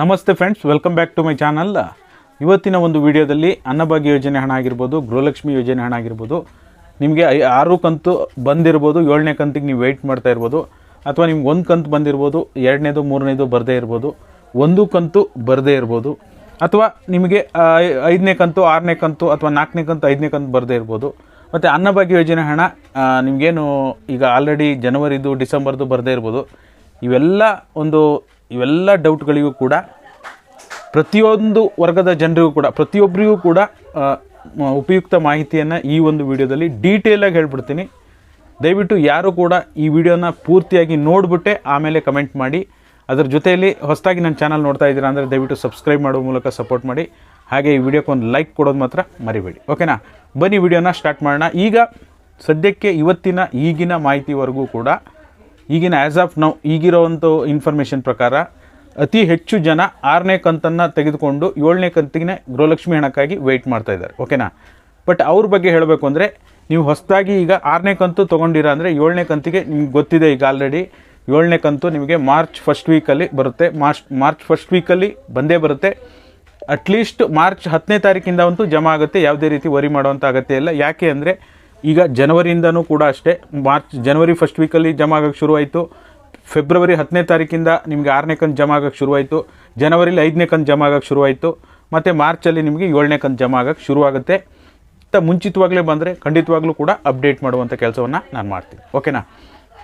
ನಮಸ್ತೆ friends welcome back to my channel ಇವತ್ತಿನ ಒಂದು ವಿಡಿಯೋದಲ್ಲಿ ಅನ್ನಭಾಗ್ಯ ಯೋಜನೆ ಹಣ ಆಗಿರ್ಬೋದು, ಗೃಹಲಕ್ಷ್ಮಿ ಯೋಜನೆ ಹಣ ಆಗಿರ್ಬೋದು, ನಿಮಗೆ ಆರು ಕಂತು ಬಂದಿರ್ಬೋದು, ಏಳನೇ ಕಂತಿಗೆ ನೀವು ವೆಯ್ಟ್ ಮಾಡ್ತಾ ಇರ್ಬೋದು, ಅಥವಾ ನಿಮ್ಗೆ ಒಂದು ಕಂತು ಬಂದಿರ್ಬೋದು, ಎರಡನೇದು, ಮೂರನೇದು ಬರದೇ ಇರ್ಬೋದು, ಒಂದು ಕಂತು ಬರದೇ ಇರ್ಬೋದು, ಅಥವಾ ನಿಮಗೆ ಐದನೇ ಕಂತು, ಆರನೇ ಕಂತು, ಅಥವಾ ನಾಲ್ಕನೇ ಕಂತು, ಐದನೇ ಕಂತು ಬರದೇ ಇರ್ಬೋದು, ಮತ್ತು ಅನ್ನಭಾಗ್ಯ ಯೋಜನೆ ಹಣ ನಿಮಗೇನು ಈಗ ಆಲ್ರೆಡಿ ಜನವರಿದು, ಡಿಸೆಂಬರ್ದು ಬರದೇ ಇರ್ಬೋದು, ಇವೆಲ್ಲ ಒಂದು ಇವೆಲ್ಲ ಡೌಟ್ಗಳಿಗೂ ಕೂಡ ಪ್ರತಿಯೊಂದು ವರ್ಗದ ಜನರಿಗೂ ಕೂಡ, ಪ್ರತಿಯೊಬ್ಬರಿಗೂ ಕೂಡ ಉಪಯುಕ್ತ ಮಾಹಿತಿಯನ್ನು ಈ ಒಂದು ವಿಡಿಯೋದಲ್ಲಿ ಡೀಟೇಲಾಗಿ ಹೇಳ್ಬಿಡ್ತೀನಿ. ದಯವಿಟ್ಟು ಯಾರು ಕೂಡ ಈ ವಿಡಿಯೋನ ಪೂರ್ತಿಯಾಗಿ ನೋಡಿಬಿಟ್ಟೆ ಆಮೇಲೆ ಕಮೆಂಟ್ ಮಾಡಿ. ಅದರ ಜೊತೆಯಲ್ಲಿ ಹೊಸದಾಗಿ ನನ್ನ ಚಾನಲ್ ನೋಡ್ತಾ ಇದ್ದೀರಾ ಅಂದರೆ ದಯವಿಟ್ಟು ಸಬ್ಸ್ಕ್ರೈಬ್ ಮಾಡೋ ಮೂಲಕ ಸಪೋರ್ಟ್ ಮಾಡಿ. ಹಾಗೆ ಈ ವಿಡಿಯೋಕ್ಕೆ ಒಂದು ಲೈಕ್ ಕೊಡೋದು ಮಾತ್ರ ಮರಿಬೇಡಿ. ಓಕೆನಾ ಬನ್ನಿ ವಿಡಿಯೋನ ಸ್ಟಾರ್ಟ್ ಮಾಡೋಣ. ಈಗ ಸದ್ಯಕ್ಕೆ ಇವತ್ತಿನ ಈಗಿನ ಮಾಹಿತಿವರೆಗೂ ಕೂಡ ಈಗಿನ ಆ್ಯಸ್ ಆಫ್ ನೌ ಈಗಿರೋವಂಥ ಇನ್ಫಾರ್ಮೇಷನ್ ಪ್ರಕಾರ ಅತಿ ಹೆಚ್ಚು ಜನ ಆರನೇ ಕಂತನ್ನು ತೆಗೆದುಕೊಂಡು ಏಳನೇ ಕಂತಿಗೆ ಗೃಹಲಕ್ಷ್ಮಿ ಹಣಕ್ಕಾಗಿ ವೆಯ್ಟ್ ಮಾಡ್ತಾ ಇದ್ದಾರೆ. ಓಕೆನಾ ಬಟ್ ಅವ್ರ ಬಗ್ಗೆ ಹೇಳಬೇಕು ಅಂದರೆ ನೀವು ಹೊಸದಾಗಿ ಈಗ ಆರನೇ ಕಂತು ತೊಗೊಂಡಿರ ಅಂದರೆ ಏಳನೇ ಕಂತಿಗೆ ನಿಮ್ಗೆ ಗೊತ್ತಿದೆ ಈಗ ಆಲ್ರೆಡಿ ಏಳನೇ ಕಂತು ನಿಮಗೆ ಮಾರ್ಚ್ ಫಸ್ಟ್ ವೀಕಲ್ಲಿ ಬರುತ್ತೆ. ಮಾರ್ಚ್ ಮಾರ್ಚ್ ಫಸ್ಟ್ ವೀಕಲ್ಲಿ ಬಂದೇ ಬರುತ್ತೆ. ಅಟ್ಲೀಸ್ಟ್ ಮಾರ್ಚ್ ಹತ್ತನೇ ತಾರೀಕಿಂದ ಅಂತೂ ಜಮಾ ಆಗುತ್ತೆ. ಯಾವುದೇ ರೀತಿ ವರಿ ಮಾಡುವಂಥ ಅಗತ್ಯ ಇಲ್ಲ. ಯಾಕೆ ಅಂದರೆ ಈಗ ಜನವರಿಯಿಂದನೂ ಕೂಡ ಅಷ್ಟೇ. ಮಾರ್ಚ್, ಜನವರಿ ಫಸ್ಟ್ ವೀಕಲ್ಲಿ ಜಮಾ ಆಗೋಕ್ಕೆ ಶುರುವಾಯಿತು. ಫೆಬ್ರವರಿ ಹತ್ತನೇ ತಾರೀಕಿಂದ ನಿಮಗೆ ಆರನೇ ಕಂತು ಜಮಾ ಆಗೋಕ್ಕೆ ಶುರುವಾಯಿತು. ಜನವರಿಲಿ ಐದನೇ ಕಂತು ಜಮಾ ಆಗೋಕ್ಕೆ ಶುರುವಾಯಿತು. ಮತ್ತು ಮಾರ್ಚಲ್ಲಿ ನಿಮಗೆ ಏಳನೇ ಕಂತು ಜಮಾ ಆಗೋಕ್ಕೆ ಶುರುವಾಗುತ್ತೆ. ಅಂತ ಮುಂಚಿತವಾಗಲೇ ಬಂದರೆ ಖಂಡಿತವಾಗ್ಲೂ ಕೂಡ ಅಪ್ಡೇಟ್ ಮಾಡುವಂಥ ಕೆಲಸವನ್ನು ನಾನು ಮಾಡ್ತೀನಿ. ಓಕೆನಾ?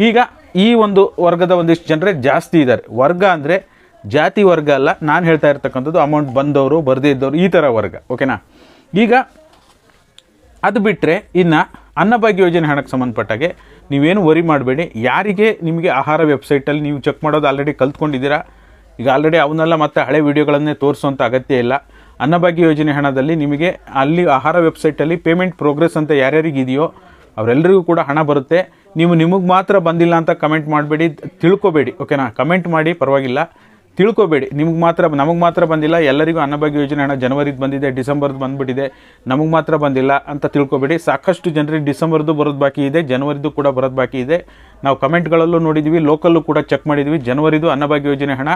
ಈಗ ಈ ಒಂದು ವರ್ಗದ ಒಂದಿಷ್ಟು ಜನರೇ ಜಾಸ್ತಿ ಇದ್ದಾರೆ ವರ್ಗ ಅಂದರೆ ಜಾತಿ ವರ್ಗ ಅಲ್ಲ. ನಾನು ಹೇಳ್ತಾ ಇರ್ತಕ್ಕಂಥದ್ದು ಅಮೌಂಟ್ ಬಂದವರು, ಬರದೇ ಇದ್ದವರು ಈ ಥರ ವರ್ಗ. ಓಕೆನಾ? ಈಗ ಅದು ಬಿಟ್ಟರೆ ಇನ್ನು ಅನ್ನಭಾಗ್ಯ ಯೋಜನೆ ಹಣಕ್ಕೆ ಸಂಬಂಧಪಟ್ಟಾಗೆ ನೀವೇನು ವರಿ ಮಾಡಬೇಡಿ. ಯಾರಿಗೆ ನಿಮಗೆ ಆಹಾರ ವೆಬ್ಸೈಟಲ್ಲಿ ನೀವು ಚೆಕ್ ಮಾಡೋದು ಆಲ್ರೆಡಿ ಕಲ್ತ್ಕೊಂಡಿದ್ದೀರಾ? ಈಗ ಆಲ್ರೆಡಿ ಅವನ್ನೆಲ್ಲ ಮತ್ತೆ ಹಳೆ ವಿಡಿಯೋಗಳನ್ನೇ ತೋರಿಸುವಂಥ ಅಗತ್ಯ ಇಲ್ಲ. ಅನ್ನಭಾಗ್ಯ ಯೋಜನೆ ಹಣದಲ್ಲಿ ನಿಮಗೆ ಅಲ್ಲಿ ಆಹಾರ ವೆಬ್ಸೈಟಲ್ಲಿ ಪೇಮೆಂಟ್ ಪ್ರೋಗ್ರೆಸ್ ಅಂತ ಯಾರ್ಯಾರಿಗೆ ಇದೆಯೋ ಅವರೆಲ್ಲರಿಗೂ ಕೂಡ ಹಣ ಬರುತ್ತೆ. ನೀವು ನಿಮಗೆ ಮಾತ್ರ ಬಂದಿಲ್ಲ ಅಂತ ಕಮೆಂಟ್ ಮಾಡಬೇಡಿ, ತಿಳ್ಕೊಬೇಡಿ. ಓಕೆನಾ ಕಮೆಂಟ್ ಮಾಡಿ, ಪರವಾಗಿಲ್ಲ. ತಿಳ್ಕೊಬೇಡಿ. ನಿಮ್ಗೆ ಮಾತ್ರ, ನಮಗೆ ಮಾತ್ರ ಬಂದಿಲ್ಲ, ಎಲ್ಲರಿಗೂ ಅನ್ನಭಾಗ್ಯ ಯೋಜನೆ ಹಣ ಜನವರಿದು ಬಂದಿದೆ, ಡಿಸೆಂಬರ್ದು ಬಂದುಬಿಟ್ಟಿದೆ, ನಮಗೆ ಮಾತ್ರ ಬಂದಿಲ್ಲ ಅಂತ ತಿಳ್ಕೊಬೇಡಿ. ಸಾಕಷ್ಟು ಜನರಿಗೆ ಡಿಸೆಂಬರ್ದು ಬರೋದು ಬಾಕಿ ಇದೆ, ಜನವರಿದು ಕೂಡ ಬರೋದು ಬಾಕಿ ಇದೆ. ನಾವು ಕಮೆಂಟ್ಗಳಲ್ಲೂ ನೋಡಿದ್ವಿ, ಲೋಕಲ್ಲೂ ಕೂಡ ಚೆಕ್ ಮಾಡಿದ್ವಿ, ಜನವರಿದು ಅನ್ನಭಾಗ್ಯ ಯೋಜನೆ ಹಣ.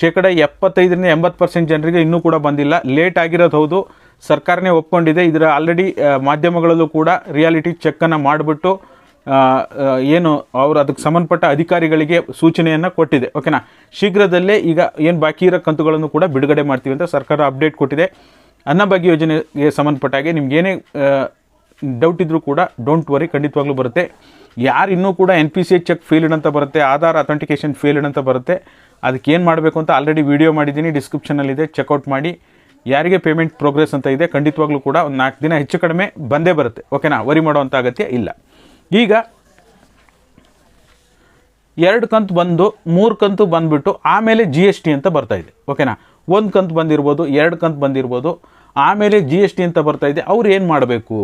ಶೇಕಡ ಎಪ್ಪತ್ತೈದರಿಂದ ಎಂಬತ್ತು ಪರ್ಸೆಂಟ್ ಜನರಿಗೆ ಇನ್ನೂ ಕೂಡ ಬಂದಿಲ್ಲ. ಲೇಟ್ ಆಗಿರೋದು ಹೌದು. ಸರ್ಕಾರನೇ ಒಪ್ಕೊಂಡಿದೆ. ಇದರ ಆಲ್ರೆಡಿ ಮಾಧ್ಯಮಗಳಲ್ಲೂ ಕೂಡ ರಿಯಾಲಿಟಿ ಚೆಕ್ಕನ್ನು ಮಾಡಿಬಿಟ್ಟು ಏನು ಅವರು ಅದಕ್ಕೆ ಸಂಬಂಧಪಟ್ಟ ಅಧಿಕಾರಿಗಳಿಗೆ ಸೂಚನೆಯನ್ನು ಕೊಟ್ಟಿದೆ. ಓಕೆನಾ ಶೀಘ್ರದಲ್ಲೇ ಈಗ ಏನು ಬಾಕಿ ಇರೋ ಕಂತುಗಳನ್ನು ಕೂಡ ಬಿಡುಗಡೆ ಮಾಡ್ತೀವಿ ಅಂತ ಸರ್ಕಾರ ಅಪ್ಡೇಟ್ ಕೊಟ್ಟಿದೆ. ಅನ್ನಭಾಗ್ಯ ಯೋಜನೆಗೆ ಸಂಬಂಧಪಟ್ಟ ಹಾಗೆ ನಿಮ್ಗೆ ಏನೇ ಡೌಟ್ ಇದ್ದರೂ ಕೂಡ ಡೋಂಟ್ ವರಿ ಖಂಡಿತವಾಗ್ಲೂ ಬರುತ್ತೆ. ಯಾರು ಇನ್ನೂ ಕೂಡ N P C H check failed ಅಂತ ಬರುತ್ತೆ, ಆಧಾರ್ ಅಥೆಂಟಿಕೇಶನ್ ಫೇಲ್ಡ್ ಅಂತ ಬರುತ್ತೆ. ಅದಕ್ಕೆ ಏನು ಮಾಡಬೇಕು ಅಂತ ಆಲ್ರೆಡಿ ವೀಡಿಯೋ ಮಾಡಿದ್ದೀನಿ ಡಿಸ್ಕ್ರಿಪ್ಷನಲ್ಲಿದೆ ಚೆಕ್ಔಟ್ ಮಾಡಿ. ಯಾರಿಗೆ ಪೇಮೆಂಟ್ ಪ್ರೋಗ್ರೆಸ್ ಅಂತ ಇದೆ, ಖಂಡಿತವಾಗ್ಲೂ ಕೂಡ ಒಂದು ನಾಲ್ಕು ದಿನ ಹೆಚ್ಚು ಕಡಿಮೆ ಬಂದೇ ಬರುತ್ತೆ. ಓಕೆನಾ ವರಿ ಮಾಡುವಂಥ ಅಗತ್ಯ ಇಲ್ಲ. ಈಗ ಎರಡು ಕಂತು ಬಂದು, ಮೂರು ಕಂತು ಬಂದುಬಿಟ್ಟು ಆಮೇಲೆ ಜಿ ಎಸ್ ಟಿ ಅಂತ ಬರ್ತಾ ಇದೆ. ಓಕೆನಾ ಒಂದು ಕಂತು ಬಂದಿರ್ಬೋದು, ಎರಡು ಕಂತು ಬಂದಿರ್ಬೋದು, ಆಮೇಲೆ ಜಿ ಎಸ್ ಟಿ ಅಂತ ಬರ್ತಾ ಇದೆ. ಅವ್ರು ಏನು ಮಾಡಬೇಕು?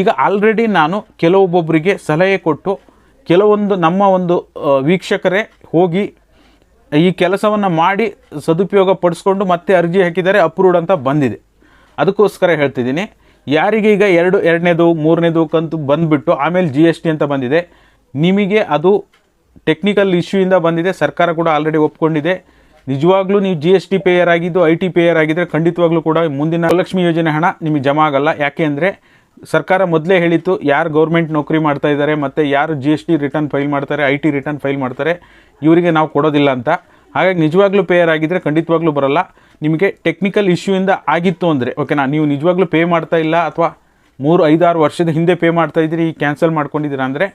ಈಗ ಆಲ್ರೆಡಿ ನಾನು ಕೆಲವೊಬ್ಬೊಬ್ಬರಿಗೆ ಸಲಹೆ ಕೊಟ್ಟು, ಕೆಲವೊಂದು ನಮ್ಮ ಒಂದು ವೀಕ್ಷಕರೇ ಹೋಗಿ ಈ ಕೆಲಸವನ್ನು ಮಾಡಿ ಸದುಪಯೋಗ ಪಡಿಸ್ಕೊಂಡು ಮತ್ತೆ ಅರ್ಜಿ ಹಾಕಿದರೆ ಅಪ್ರೂವ್ಡ್ ಅಂತ ಬಂದಿದೆ. ಅದಕ್ಕೋಸ್ಕರ ಹೇಳ್ತಿದ್ದೀನಿ. ಯಾರಿಗೆ ಈಗ ಎರಡು, ಎರಡನೇದು, ಮೂರನೇದು ಕಂತು ಬಂದುಬಿಟ್ಟು ಆಮೇಲೆ ಜಿ ಎಸ್ ಟಿ ಅಂತ ಬಂದಿದೆ. ನಿಮಗೆ ಅದು ಟೆಕ್ನಿಕಲ್ ಇಶ್ಯೂಯಿಂದ ಬಂದಿದೆ. ಸರ್ಕಾರ ಕೂಡ ಆಲ್ರೆಡಿ ಒಪ್ಕೊಂಡಿದೆ. ನಿಜವಾಗ್ಲೂ ನೀವು ಜಿ ಎಸ್ ಟಿ ಪೇಯರ್ ಆಗಿದ್ದು ಐ ಟಿ ಪೇಯರ್ ಆಗಿದ್ದರೆ ಖಂಡಿತವಾಗ್ಲೂ ಕೂಡ ಮುಂದಿನ ಲಕ್ಷ್ಮಿ ಯೋಜನೆ ಹಣ ನಿಮಗೆ ಜಮಾ ಆಗಲ್ಲ. ಯಾಕೆ ಅಂದರೆ ಸರ್ಕಾರ ಮೊದಲೇ ಹೇಳಿತ್ತು, ಯಾರು ಗೌರ್ಮೆಂಟ್ ನೌಕರಿ ಮಾಡ್ತಾ ಇದ್ದಾರೆ ಮತ್ತು ಯಾರು G S T return file ಮಾಡ್ತಾರೆ ಐ ಟಿ ರಿಟರ್ನ್ ಫೈಲ್ ಮಾಡ್ತಾರೆ, ಇವರಿಗೆ ನಾವು ಕೊಡೋದಿಲ್ಲ ಅಂತ. ಹಾಗಾಗಿ ನಿಜವಾಗ್ಲೂ ಪೇಯರ್ ಆಗಿದ್ರೆ ಖಂಡಿತವಾಗ್ಲೂ ಬರಲ್ಲ. ನಿಮಗೆ ಟೆಕ್ನಿಕಲ್ ಇಶ್ಯೂಯಿಂದ ಆಗಿತ್ತು ಅಂದರೆ ಓಕೆನಾ ನೀವು ನಿಜವಾಗ್ಲೂ ಪೇ ಮಾಡ್ತಾ ಇಲ್ಲ ಅಥವಾ ಮೂರು, ಐದಾರು ವರ್ಷದ ಹಿಂದೆ ಪೇ ಮಾಡ್ತಾ ಇದ್ದೀರಿ ಈ ಕ್ಯಾನ್ಸಲ್ ಮಾಡ್ಕೊಂಡಿದ್ದೀರಾ ಅಂದರೆ,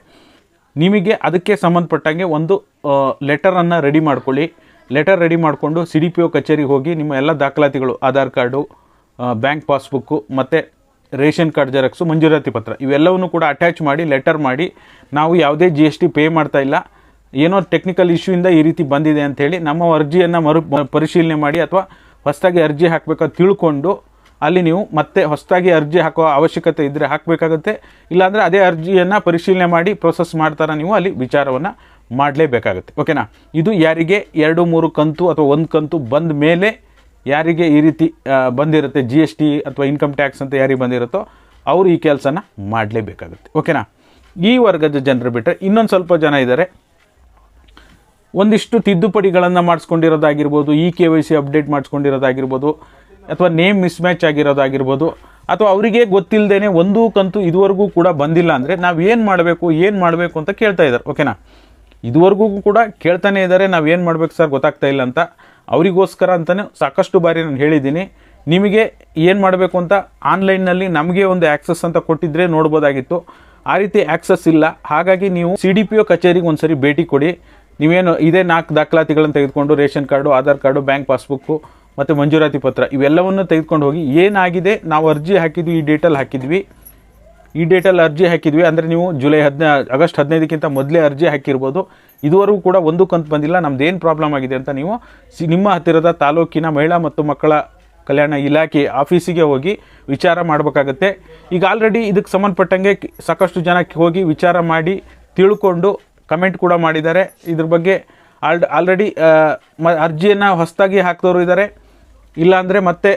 ನಿಮಗೆ ಅದಕ್ಕೆ ಸಂಬಂಧಪಟ್ಟಂಗೆ ಒಂದು ಲೆಟರನ್ನು ರೆಡಿ ಮಾಡ್ಕೊಳ್ಳಿ. ಲೆಟರ್ ರೆಡಿ ಮಾಡಿಕೊಂಡು ಸಿ ಡಿ ಪಿ ಒ ಕಚೇರಿಗೆ ಹೋಗಿ ನಿಮ್ಮ ಎಲ್ಲ ದಾಖಲಾತಿಗಳು, ಆಧಾರ್ ಕಾರ್ಡು ಬ್ಯಾಂಕ್ ಪಾಸ್ಬುಕ್ಕು ಮತ್ತು ರೇಷನ್ ಕಾರ್ಡ್ ಜೆರಾಕ್ಸು, ಮಂಜೂರಾತಿ ಪತ್ರ, ಇವೆಲ್ಲವನ್ನು ಕೂಡ ಅಟ್ಯಾಚ್ ಮಾಡಿ ಲೆಟರ್ ಮಾಡಿ, ನಾವು ಯಾವುದೇ ಜಿ ಎಸ್ ಟಿ ಪೇ ಮಾಡ್ತಾ ಇಲ್ಲ. ಏನೋ ಟೆಕ್ನಿಕಲ್ ಇಶ್ಯೂಯಿಂದ ಈ ರೀತಿ ಬಂದಿದೆ ಅಂಥೇಳಿ ನಮ್ಮ ಅರ್ಜಿಯನ್ನು ಮರು ಪರಿಶೀಲನೆ ಮಾಡಿ ಅಥವಾ ಹೊಸದಾಗಿ ಅರ್ಜಿ ಹಾಕಬೇಕಾದ ತಿಳ್ಕೊಂಡು ಅಲ್ಲಿ ನೀವು ಮತ್ತೆ ಹೊಸದಾಗಿ ಅರ್ಜಿ ಹಾಕೋ ಅವಶ್ಯಕತೆ ಇದ್ದರೆ ಹಾಕಬೇಕಾಗುತ್ತೆ. ಇಲ್ಲಾಂದರೆ ಅದೇ ಅರ್ಜಿಯನ್ನು ಪರಿಶೀಲನೆ ಮಾಡಿ ಪ್ರೊಸೆಸ್ ಮಾಡ್ತಾರ ನೀವು ಅಲ್ಲಿ ವಿಚಾರವನ್ನು ಮಾಡಲೇಬೇಕಾಗುತ್ತೆ. ಓಕೆನಾ ಇದು ಯಾರಿಗೆ ಎರಡು, ಮೂರು ಕಂತು ಅಥವಾ ಒಂದು ಕಂತು ಬಂದ ಮೇಲೆ ಯಾರಿಗೆ ಈ ರೀತಿ ಬಂದಿರುತ್ತೆ ಜಿ ಎಸ್ ಟಿ ಅಥವಾ ಇನ್ಕಮ್ ಟ್ಯಾಕ್ಸ್ ಅಂತ ಯಾರಿಗೆ ಬಂದಿರುತ್ತೋ ಅವರು ಈ ಕೆಲಸನ ಮಾಡಲೇಬೇಕಾಗುತ್ತೆ. ಓಕೆನಾ ಈ ವರ್ಗದ ಜನರು ಬಿಟ್ಟರೆ ಇನ್ನೊಂದು ಸ್ವಲ್ಪ ಜನ ಇದ್ದಾರೆ ಒಂದಿಷ್ಟು ತಿದ್ದುಪಡಿಗಳನ್ನು ಮಾಡಿಸ್ಕೊಂಡಿರೋದಾಗಿರ್ಬೋದು E K Y C update ಮಾಡಿಸ್ಕೊಂಡಿರೋದಾಗಿರ್ಬೋದು, ಅಥವಾ ನೇಮ್ ಮಿಸ್ ಮ್ಯಾಚ್ ಆಗಿರೋದಾಗಿರ್ಬೋದು, ಅಥವಾ ಅವರಿಗೆ ಗೊತ್ತಿಲ್ಲದೇ ಒಂದೂ ಕಂತು ಇದುವರೆಗೂ ಕೂಡ ಬಂದಿಲ್ಲ ಅಂದರೆ ನಾವು ಏನು ಮಾಡಬೇಕು ಏನು ಮಾಡಬೇಕು ಅಂತ ಕೇಳ್ತಾ ಇದ್ದಾರೆ, ಓಕೆನಾ? ಇದುವರೆಗೂ ಕೂಡ ಕೇಳ್ತಾನೆ ಇದ್ದಾರೆ, ನಾವು ಏನು ಮಾಡ್ಬೇಕು ಸರ್ ಗೊತ್ತಾಗ್ತಾ ಇಲ್ಲ ಅಂತ. ಅವರಿಗೋಸ್ಕರ ಅಂತಲೇ ಸಾಕಷ್ಟು ಬಾರಿ ನಾನು ಹೇಳಿದ್ದೀನಿ. ನಿಮಗೆ ಏನು ಮಾಡಬೇಕು ಅಂತ ಆನ್ಲೈನ್ನಲ್ಲಿ ನಮಗೆ ಒಂದು ಆ್ಯಕ್ಸಸ್ ಅಂತ ಕೊಟ್ಟಿದ್ದರೆ ನೋಡ್ಬೋದಾಗಿತ್ತು. ಆ ರೀತಿ ಆ್ಯಕ್ಸಸ್ ಇಲ್ಲ. ಹಾಗಾಗಿ ನೀವು ಸಿ ಡಿ ಪಿ ಒ ಕಚೇರಿಗೆ ಒಂದು ಸರಿ ಭೇಟಿ ಕೊಡಿ. ನೀವೇನು ಇದೇ ನಾಲ್ಕು ದಾಖಲಾತಿಗಳನ್ನು ತೆಗೆದುಕೊಂಡು ration card, Aadhaar card, bank passbook ಮತ್ತು ಮಂಜೂರಾತಿ ಪತ್ರ ಇವೆಲ್ಲವನ್ನು ತೆಗೆದುಕೊಂಡು ಹೋಗಿ ಏನಾಗಿದೆ? ನಾವು ಅರ್ಜಿ ಹಾಕಿದ್ವಿ, ಈ ಡೇಟಲ್ಲಿ ಹಾಕಿದ್ವಿ. ಈ ಡೇಟಲ್ಲಿ ಅರ್ಜಿ ಹಾಕಿದ್ವಿ ಅಂದರೆ ನೀವು ಜುಲೈ ಹದಿನೈ, ಆಗಸ್ಟ್ ಹದಿನೈದಕ್ಕಿಂತ ಮೊದಲೇ ಅರ್ಜಿ ಹಾಕಿರ್ಬೋದು. ಇದುವರೆಗೂ ಕೂಡ ಒಂದು ಕಂತು ಬಂದಿಲ್ಲ, ನಮ್ದು ಪ್ರಾಬ್ಲಮ್ ಆಗಿದೆ ಅಂತ ನೀವು ಸಿ, ನಿಮ್ಮ ಹತ್ತಿರದ ತಾಲೂಕಿನ ಮಹಿಳಾ ಮತ್ತು ಮಕ್ಕಳ ಕಲ್ಯಾಣ ಇಲಾಖೆ ಆಫೀಸಿಗೆ ಹೋಗಿ ವಿಚಾರ ಮಾಡಬೇಕಾಗತ್ತೆ. ಈಗ ಆಲ್ರೆಡಿ ಇದಕ್ಕೆ ಸಂಬಂಧಪಟ್ಟಂಗೆ ಸಾಕಷ್ಟು ಜನಕ್ಕೆ ಹೋಗಿ ವಿಚಾರ ಮಾಡಿ ತಿಳ್ಕೊಂಡು ಕಮೆಂಟ್ ಕೂಡ ಮಾಡಿದ್ದಾರೆ. ಇದ್ರ ಬಗ್ಗೆ ಆಲ್ಡ್, ಆಲ್ರೆಡಿ ಮ, ಅರ್ಜಿಯನ್ನು ಹೊಸದಾಗಿ ಹಾಕಿದವರು ಇದ್ದಾರೆ ಇಲ್ಲಾಂದರೆ ಮತ್ತೆ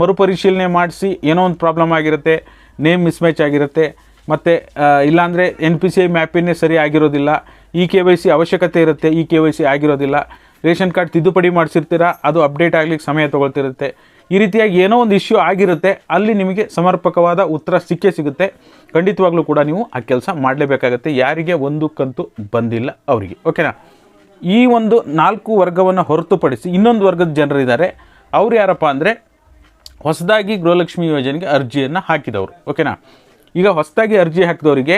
ಮರುಪರಿಶೀಲನೆ ಮಾಡಿಸಿ ಏನೋ ಒಂದು ಪ್ರಾಬ್ಲಮ್ ಆಗಿರುತ್ತೆ, ನೇಮ್ ಮಿಸ್ಮ್ಯಾಚ್ ಆಗಿರುತ್ತೆ. ಮತ್ತು ಇಲ್ಲಾಂದರೆ ಎನ್ ಪಿ ಸಿ ಐ ಮ್ಯಾಪಿನೇ ಸರಿ ಆಗಿರೋದಿಲ್ಲ. ಇ ಕೆ ವೈ ಸಿ ಅವಶ್ಯಕತೆ ಇರುತ್ತೆ ಇ ಕೆ ವೈ ಸಿ ಆಗಿರೋದಿಲ್ಲ. ರೇಷನ್ ಕಾರ್ಡ್ ತಿದ್ದುಪಡಿ ಮಾಡಿಸಿರ್ತೀರಾ, ಅದು ಅಪ್ಡೇಟ್ ಆಗಲಿಕ್ಕೆ ಸಮಯ ತೊಗೊಳ್ತಿರುತ್ತೆ. ಈ ರೀತಿಯಾಗಿ ಏನೋ ಒಂದು ಇಶ್ಯೂ ಆಗಿರುತ್ತೆ, ಅಲ್ಲಿ ನಿಮಗೆ ಸಮರ್ಪಕವಾದ ಉತ್ತರ ಸಿಕ್ಕೇ ಸಿಗುತ್ತೆ. ಖಂಡಿತವಾಗ್ಲೂ ಕೂಡ ನೀವು ಆ ಕೆಲಸ ಮಾಡಲೇಬೇಕಾಗತ್ತೆ. ಯಾರಿಗೆ ಒಂದು ಕಂತು ಬಂದಿಲ್ಲ ಅವರಿಗೆ ಓಕೆನಾ ಈ ಒಂದು ನಾಲ್ಕು ವರ್ಗವನ್ನು ಹೊರತುಪಡಿಸಿ ಇನ್ನೊಂದು ವರ್ಗದ ಜನರಿದ್ದಾರೆ. ಅವ್ರು ಯಾರಪ್ಪ ಅಂದರೆ ಹೊಸದಾಗಿ ಗೃಹಲಕ್ಷ್ಮಿ ಯೋಜನೆಗೆ ಅರ್ಜಿಯನ್ನು ಹಾಕಿದವರು ಓಕೆನಾ ಈಗ ಹೊಸದಾಗಿ ಅರ್ಜಿ ಹಾಕಿದವರಿಗೆ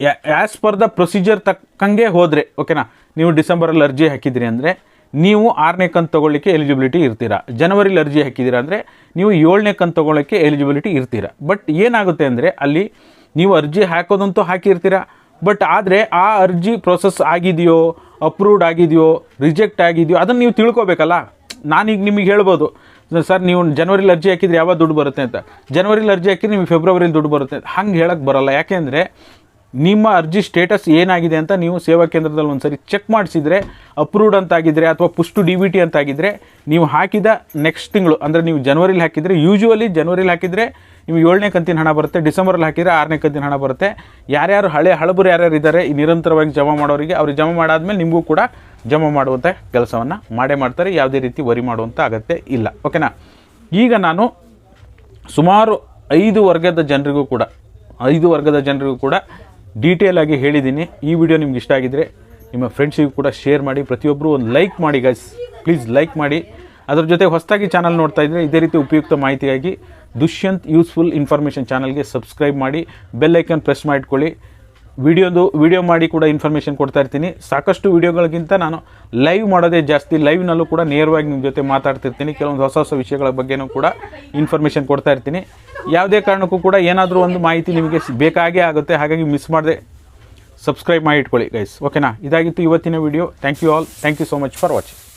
ಆ್ಯಸ್ ಪರ್ ದ ಪ್ರೊಸೀಜರ್ ತಕ್ಕಂಗೆ ಹೋದರೆ ಓಕೆನಾ ನೀವು ಡಿಸೆಂಬರಲ್ಲಿ ಅರ್ಜಿ ಹಾಕಿದ್ರಿ ಅಂದರೆ ನೀವು ಆರನೇ ಕಂತು ತೊಗೊಳ್ಳಿಕ್ಕೆ ಎಲಿಜಿಬಿಲಿಟಿ ಇರ್ತೀರಾ? ಜನವರಿಲಿ ಅರ್ಜಿ ಹಾಕಿದ್ದೀರಾ ಅಂದರೆ ನೀವು ಏಳನೇ ಕಂತು ತೊಗೊಳ್ಳೋಕ್ಕೆ ಎಲಿಜಿಬಿಲಿಟಿ ಇರ್ತೀರಾ. ಬಟ್ ಏನಾಗುತ್ತೆ ಅಂದರೆ ಅಲ್ಲಿ ನೀವು ಅರ್ಜಿ ಹಾಕೋದಂತೂ ಹಾಕಿರ್ತೀರಾ. ಬಟ್ ಆದರೆ ಆ ಅರ್ಜಿ ಪ್ರೊಸೆಸ್ ಆಗಿದೆಯೋ ಅಪ್ರೂವ್ಡ್ ಆಗಿದೆಯೋ ರಿಜೆಕ್ಟ್ ಆಗಿದೆಯೋ, ಅದನ್ನು ನೀವು ತಿಳ್ಕೊಬೇಕಲ್ಲ. ನಾನೀಗ ನಿಮಗೆ ಹೇಳ್ಬೋದು. ಸರ್, ನೀವು ಜನವರಿಲಿ ಅರ್ಜಿ ಹಾಕಿದ್ರೆ ಯಾವಾಗ ದುಡ್ಡು ಬರುತ್ತೆ ಅಂತ. ಜನವರಿಲಿ ಅರ್ಜಿ ಹಾಕಿದ್ರೆ ನಿಮಗೆ ಫೆಬ್ರವರಿಲಿ ದುಡ್ಡು ಬರುತ್ತೆ ಅಂತ. ಹಂಗೆ ಹೇಳಕ್ಕೆ ಬರಲ್ಲ. ಯಾಕೆಂದರೆ ನಿಮ್ಮ ಅರ್ಜಿ ಸ್ಟೇಟಸ್ ಏನಾಗಿದೆ ಅಂತ ನೀವು ಸೇವಾ ಕೇಂದ್ರದಲ್ಲಿ ಒಂದು ಸರಿ ಚೆಕ್ ಮಾಡಿಸಿದರೆ ಅಪ್ರೂವ್ಡ್ ಅಂತಾಗಿದ್ದರೆ ಅಥವಾ ಪುಷ್ಟು ಡಿ ವಿ ಟಿ ಅಂತಾಗಿದ್ದರೆ ನೀವು ಹಾಕಿದ ನೆಕ್ಸ್ಟ್ ತಿಂಗಳು, ಅಂದರೆ ನೀವು ಜನವರಿಲಿ ಹಾಕಿದರೆ ಯೂಶುವಲಿ ಜನವರಿಲಿ ಹಾಕಿದರೆ ನಿಮಗೆ ಏಳನೇ ಕಂತಿನ ಹಣ ಬರುತ್ತೆ ಡಿಸೆಂಬರಲ್ಲಿ ಹಾಕಿದರೆ ಆರನೇ ಕಂತಿನ ಹಣ ಬರುತ್ತೆ. ಯಾರ್ಯಾರು ಹಳೆ ಹಳಬರು ಯಾರ್ಯಾರು ಇದ್ದಾರೆ, ಈ ನಿರಂತರವಾಗಿ ಜಮಾ ಮಾಡೋರಿಗೆ ಅವ್ರಿಗೆ ಜಮಾ ಮಾಡಾದ್ಮೇಲೆ ನಿಮಗೂ ಕೂಡ ಜಮಾ ಮಾಡುವಂಥ ಕೆಲಸವನ್ನು ಮಾಡೇ ಮಾಡ್ತಾರೆ. ಯಾವುದೇ ರೀತಿ ವರಿ ಮಾಡುವಂಥ ಅಗತ್ಯ ಇಲ್ಲ. ಓಕೆನಾ ಈಗ ನಾನು ಸುಮಾರು ಐದು ವರ್ಗದ ಜನರಿಗೂ ಕೂಡ, ಐದು ವರ್ಗದ ಜನರಿಗೂ ಕೂಡ ಡೀಟೇಲ್ ಆಗಿ ಹೇಳಿದ್ದೀನಿ ಈ ವಿಡಿಯೋ ನಿಮ್ಗೆ ಇಷ್ಟ ಆಗಿದ್ರೆ ನಿಮ್ಮ ಫ್ರೆಂಡ್ಸಿಗೂ ಕೂಡ ಶೇರ್ ಮಾಡಿ ಪ್ರತಿಯೊಬ್ಬರು ಒಂದು ಲೈಕ್ ಮಾಡಿ ಗೈಸ್ ಪ್ಲೀಸ್ ಲೈಕ್ ಮಾಡಿ. ಅದ್ರ ಜೊತೆ ಹೊಸದಾಗಿ ಚಾನಲ್ ನೋಡ್ತಾ ಇದ್ದರೆ ಇದೇ ರೀತಿ ಉಪಯುಕ್ತ ಮಾಹಿತಿಗಾಗಿ ದುಷ್ಯಂತ್ ಯೂಸ್ಫುಲ್ ಇನ್ಫಾರ್ಮೇಷನ್ ಚಾನಲ್ಗೆ ಸಬ್ಸ್ಕ್ರೈಬ್ ಮಾಡಿ ಬೆಲ್ ಐಕನ್ ಪ್ರೆಸ್ ಮಾಡಿಟ್ಕೊಳ್ಳಿ. ವಿಡಿಯೋದು, ವಿಡಿಯೋ ಮಾಡಿ ಕೂಡ ಇನ್ಫಾರ್ಮೇಷನ್ ಕೊಡ್ತಾ ಇರ್ತೀನಿ. ಸಾಕಷ್ಟು ವಿಡಿಯೋಗಳಿಗಿಂತ ನಾನು ಲೈವ್ ಮಾಡೋದೇ ಜಾಸ್ತಿ. ಲೈವ್ನಲ್ಲೂ ಕೂಡ ನೇರವಾಗಿ ನಿಮ್ಮ ಜೊತೆ ಮಾತಾಡ್ತಿರ್ತೀನಿ. ಕೆಲವೊಂದು ಹೊಸ ಹೊಸ ವಿಷಯಗಳ ಬಗ್ಗೆನೂ ಕೂಡ ಇನ್ಫಾರ್ಮೇಷನ್ ಕೊಡ್ತಾ ಇರ್ತೀನಿ. ಯಾವುದೇ ಕಾರಣಕ್ಕೂ ಕೂಡ ಏನಾದರೂ ಒಂದು ಮಾಹಿತಿ ನಿಮಗೆ ಬೇಕಾಗೇ ಆಗುತ್ತೆ. ಹಾಗಾಗಿ ಮಿಸ್ ಮಾಡದೆ ಸಬ್ಸ್ಕ್ರೈಬ್ ಮಾಡಿ ಇಟ್ಕೊಳ್ಳಿ ಗೈಸ್ ಓಕೆನಾ ಇದಾಗಿತ್ತು ಇವತ್ತಿನ video thank you all thank you so much for watching